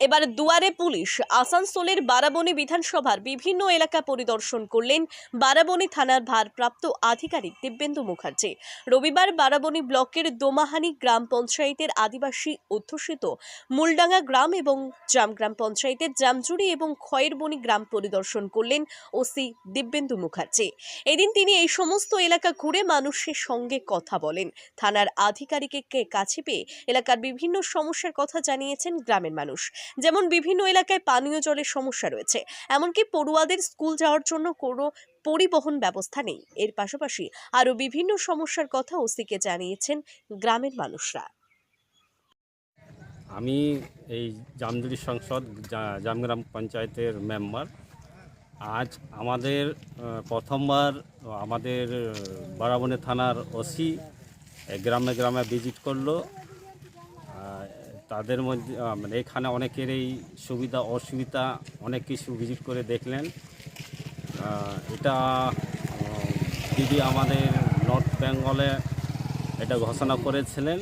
এবার দুয়ারে পুলিশ আসানসোলের বারাবণী বিধানসভার বিভিন্ন এলাকা পরিদর্শন করলেন বারাবণী থানার ভারপ্রাপ্ত আধিকারিক দিব্যেন্দু মুখার্জি। রবিবার বারাবণী ব্লকের দোমাহানি গ্রাম পঞ্চায়েতের আদিবাসী অধ্যুষিত মূলডাঙ্গা গ্রাম এবং জামগ্রাম পঞ্চায়েতের জামজুড়ি এবং খয়েরবণী গ্রাম পরিদর্শন করলেন ওসি দিব্যেন্দু মুখার্জি। এদিন তিনি এই সমস্ত এলাকা ঘুরে মানুষের সঙ্গে কথা বলেন। থানার আধিকারিককে কাছে পেয়ে এলাকার বিভিন্ন সমস্যার কথা জানিয়েছেন গ্রামের মানুষ। যেমন বিভিন্ন এলাকায় পানীয় জলের সমস্যা রয়েছে। এমনকি পড়ুয়াদের স্কুল যাওয়ার জন্য কোনো পরিবহন ব্যবস্থা নেই। এর পাশাপাশি আরও বিভিন্ন সমস্যার কথা ওসিকে জানিয়েছেন গ্রামের মানুষরা। আমি এই জামজুরি সংসদ জামগ্রাম পঞ্চায়েতের মেম্বার। আজ আমাদের প্রথমবার আমাদের বারাবণী থানার ওসি গ্রামে গ্রামে ভিজিট করল। তাদের মধ্যে মানে এখানে অনেকেরই সুবিধা অসুবিধা অনেক কিছু ভিজিট করে দেখলেন। এটা দিদি আমাদের নর্থ বেঙ্গলে এটা ঘোষণা করেছিলেন।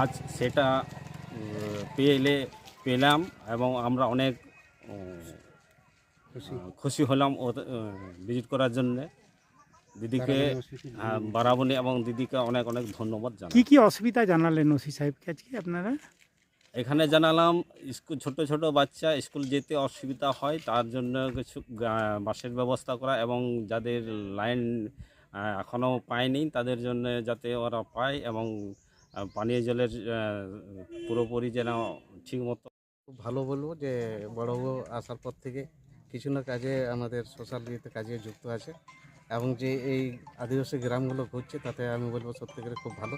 আজ সেটা পেলে পেলাম এবং আমরা অনেক খুশি। খুশি হলাম ভিজিট করার জন্য। দিদিকে হ্যাঁ, বারাবণী এবং দিদিকে অনেক অনেক ধন্যবাদ কি জানাই কি অসুবিধা জানালেন ওসি সাহেবকে আজকে আপনারা? এখানে জানালাম, স্কুল, ছোট ছোট বাচ্চা স্কুল যেতে অসুবিধা হয়, তার জন্য কিছু বাসের ব্যবস্থা করা এবং যাদের লাইন এখনও পায়নি, তাদের জন্য যাতে ওরা পায় এবং পানীয় জলের পুরোপুরি যেন ঠিক মতো খুব ভালো বলব যে বড়বাবু আসার পর থেকে কিছু না কাজে আমাদের সোশ্যাল ইয়েতে কাজে যুক্ত আছে। এবং যে এই আদিবাসী গ্রামগুলো ঘুরছে তাতে আমি বলব সত্যি করে খুব ভালো।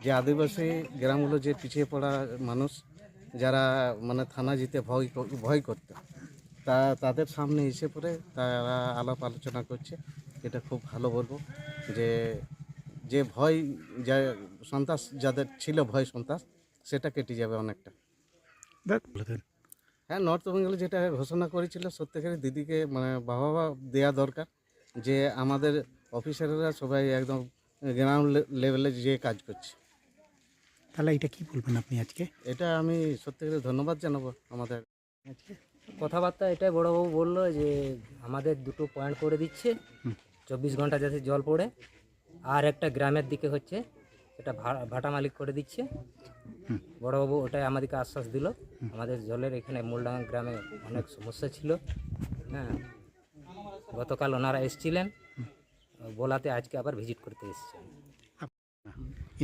যে আদিবাসী গ্রামগুলো যে পিছিয়ে পড়া মানুষ যারা মানে থানা যেতে ভয় ভয় করত তা তাদের সামনে এসে পড়ে তারা আলাপ আলোচনা করছে। এটা খুব ভালো বলব যে যে ভয় যা সন্ত্রাস যাদের ছিল ভয় সন্ত্রাস সেটা কেটে যাবে অনেকটা। হ্যাঁ নর্থ বেঙ্গলে যেটা ঘোষণা করেছিল সত্যিকারের দিদিকে মানে বাবা দেওয়া দরকার। যে আমাদের অফিসাররা সবাই একদম গ্রাউন্ড লেভেলে যে কাজ করছে। তাহলে এটা কি বলবেন আপনি আজকে? এটা আমি সত্যিকারের ধন্যবাদ জানাব আমাদের। আজকে? কথাবার্তা এটাই বড়বাবু বলল যে আমাদের দুটো পয়েন্ট করে দিচ্ছে। চব্বিশ ঘণ্টা যাতে জল পড়ে। আর একটা গ্রামের দিকে হচ্ছে এটা ভাটা মালিক করে দিচ্ছে। বড়বাবু ওটাই আমাদেরকে আশ্বাস দিল। আমাদের জলের এখানে মূলডাঙ্গা গ্রামে অনেক সমস্যা ছিল। হ্যাঁ। গতকাল ওনারা এসেছিলেন বলাতে আজকে আবার ভিজিট করতে এসেছেন।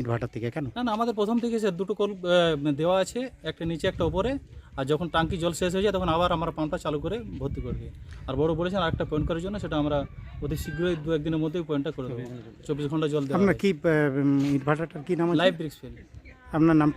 ইটভাটার থেকে কেন? না না আমাদের প্রথম থেকে সে দুটো কল দেওয়া আছে একটা নিচে একটা উপরে আর যখন টাঙ্কি জল শেষ হয়ে যায় তখন আবার আমরা পাম্পটা চালু করে ভর্তি করে দিই। আর বড় বলেছেন আরেকটা পয়েন্ট করার জন্য সেটা আমরা অতি শীঘ্রই দু একদিনের মধ্যেই পয়েন্টটা করে দেবো। চব্বিশ ঘণ্টা জল দেওয়া আপনার কি ইটভাটাটার কি নাম লাইভ ব্রিক্স ফেল আপনার নামটা?